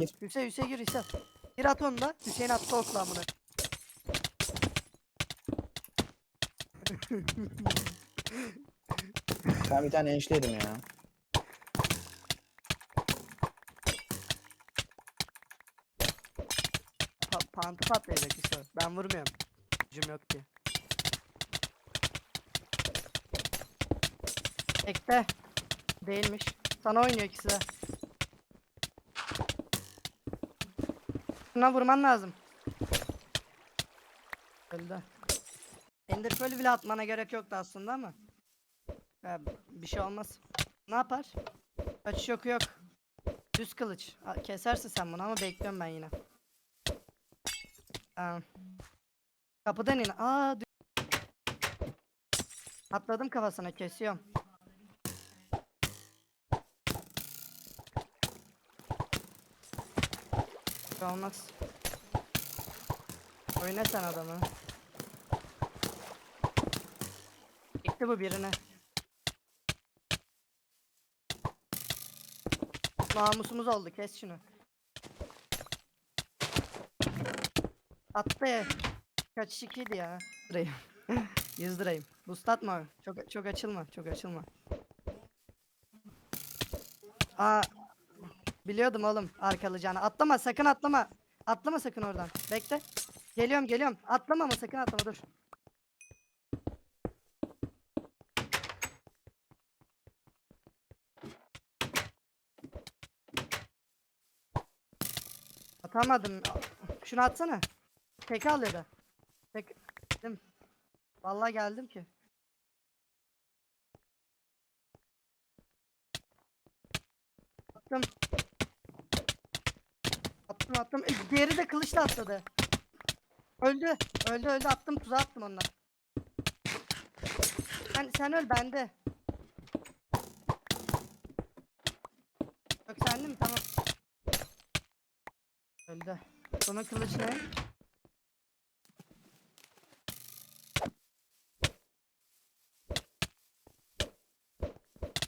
Hüseyin Hüseyin gir Hüseyin. Gir at onu da. Hüseyin attı okla amına. Ben bir tane enişteydim ya. Pa pantı patlayacak Hüseyin. Ben vurmuyorum. Gücüm yok ki. Bekle. Değilmiş. Sana oynuyor ikisi de. Şuna vurman lazım. Öldü. Ender Pearl'ü bile atmana gerek yoktu aslında ama. Ya, bir şey olmaz. Ne yapar? Kaçış yok yok. Düz kılıç. Kesersin sen bunu ama bekliyorum ben yine. Tamam. Kapıdan in. Aa. Atladım kafasına kesiyorum. Şey Olmaz. Oyna sen adamı. Gitti bu birine. Namusumuz oldu kes şunu. Attı. Kaç ikiydi ya? Lirayım. 100 lirayım. Boost atma. Çok çok açılma. Çok açılma. Aa. Biliyordum oğlum arkalayacağını. Atlama sakın atlama. Atlama sakın oradan. Bekle. Geliyorum geliyorum. Atlama ama sakın atlama dur. Atamadım. Şunu atsana. Tek al ya da. Tek. Geldim. Vallahi geldim ki. Attım. Attım. E, diğeri de kılıçla atladı. Öldü. Öldü öldü attım tuzağa attım onunla. Sen, sen öl bende. Yok sende mi? Tamam. Öldü. Bunun kılıç ne?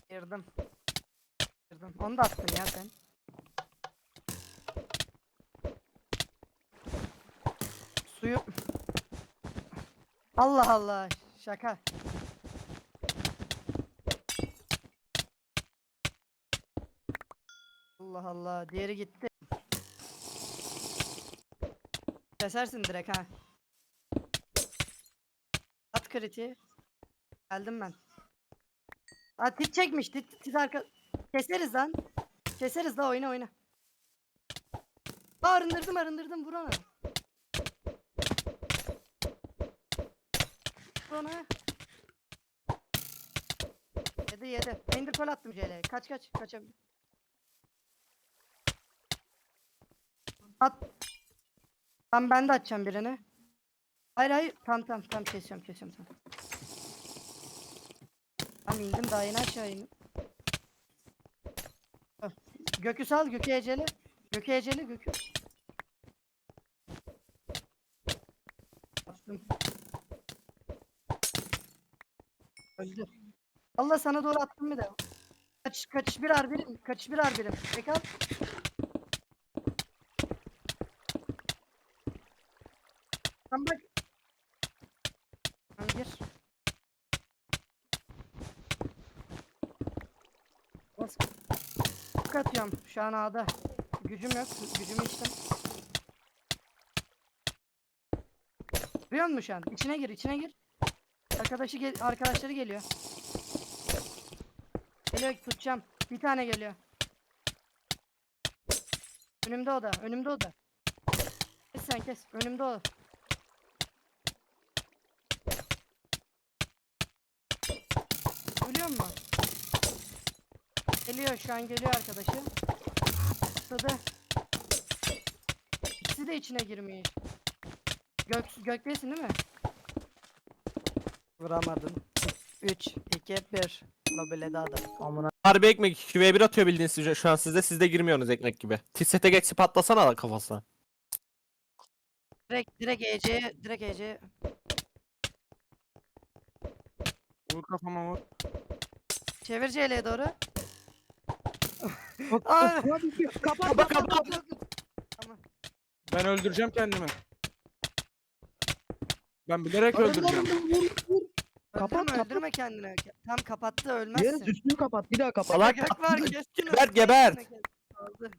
Girdim. Girdim. Onu da attın ya sen. Suyu... Allah Allah. Şaka. Allah Allah. Diğeri gitti. Kesersin direkt ha. At kritiği. Geldim ben. Aa tit çekmiş. Tit, tit arka... Keseriz lan. Keseriz da oyna oyna. Arındırdım arındırdım vur. Ona. Yedi yedi. Ender pearl attım CL'ye. Kaç kaç kaç. At. Tam ben de açacağım birini. Hayır hayır. Tam tam tam kesiyorum kesiyorum tam. Tam indim daha yeni aşağı indim. Gökü sal Gökü eceli. Gökü eceli Gökü. Attım. Öldü. Allah sana doğru attım bir de. Kaç kaç bir ar birim. Kaç bir ar birim. Tek al. Tam bak. Tamam gir. Bas. Tık atıyorum şu an A'da. Gücüm yok. Gücümü içtim. Duyuyor musun şu an? İçine gir, içine gir. Arkadaşı gel arkadaşları geliyor. Geliyor tutacağım. Bir tane geliyor. Önümde o da. Önümde o da. Kes sen kes. Önümde o. Biliyor musun? Geliyor şu an geliyor arkadaşı. Atladı. İkisi de içine girmiş. Gök, göktesin değil mi? Vuramadın. 3, 2, 1. Lobeledi adam. Amına. Harbi ekmek 2v1 atıyor bildiğiniz gibi şu an sizde siz de girmiyorsunuz ekmek gibi. Tisete geçip patlasana da kafasına. Direkt, direkt EC, direkt EC. Vur kafama vur. Çevir CL'ye doğru. Ay. Kapat Kapat kapat. Tamam. Ben öldüreceğim kendimi. Ben bilerek öldüreceğim. Kapat, öldürme, kapat. öldürme kendini. Tam kapattı ölmezsin. üstünü kapat bir daha kapat. Salak Gök var kes şunu. Geber, geber. şunu, kes. Aldı.